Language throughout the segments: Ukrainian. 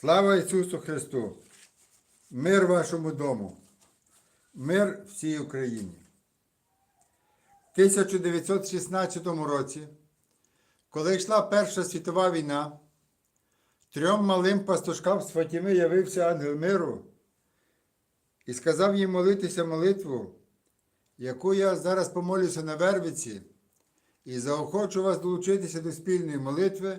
Слава Ісусу Христу! Мир вашому дому, мир всій Україні. В 1916 році, коли йшла Перша світова війна, трьом малим пастушкам з Фатіми явився ангел миру і сказав їм молитися молитву, яку я зараз помолюся на Вервиці, і заохочу вас долучитися до спільної молитви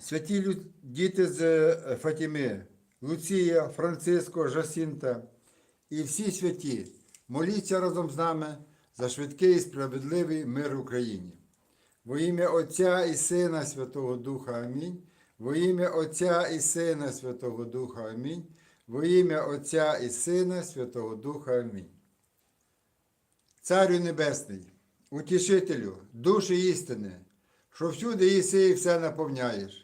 Святі діти з е, Фатіми, Луція, Франциско, Жасінта і всі святі, моліться разом з нами за швидкий і справедливий мир в Україні. Во ім'я Отця і Сина Святого Духа Амінь. Во ім'я Отця і Сина Святого Духа Амінь. Во ім'я Отця і Сина Святого Духа Амінь. Царю Небесний, утішителю, душі істини, що всюди їси і все наповняєш,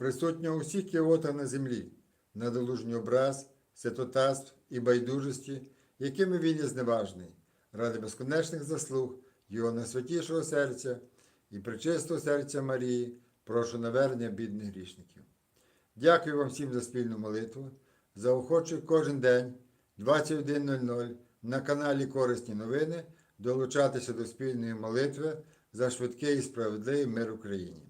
присутнього у всіх кіотах на землі, надолужній образ, святотатств і байдужості, якими він є зневажний, ради безконечних заслуг Його найсвятішого серця і пречистого серця Марії, прошу навернення бідних грішників. Дякую вам всім за спільну молитву. Заохочую кожен день 21.00 на каналі Корисні новини долучатися до спільної молитви за швидкий і справедливий мир Україні.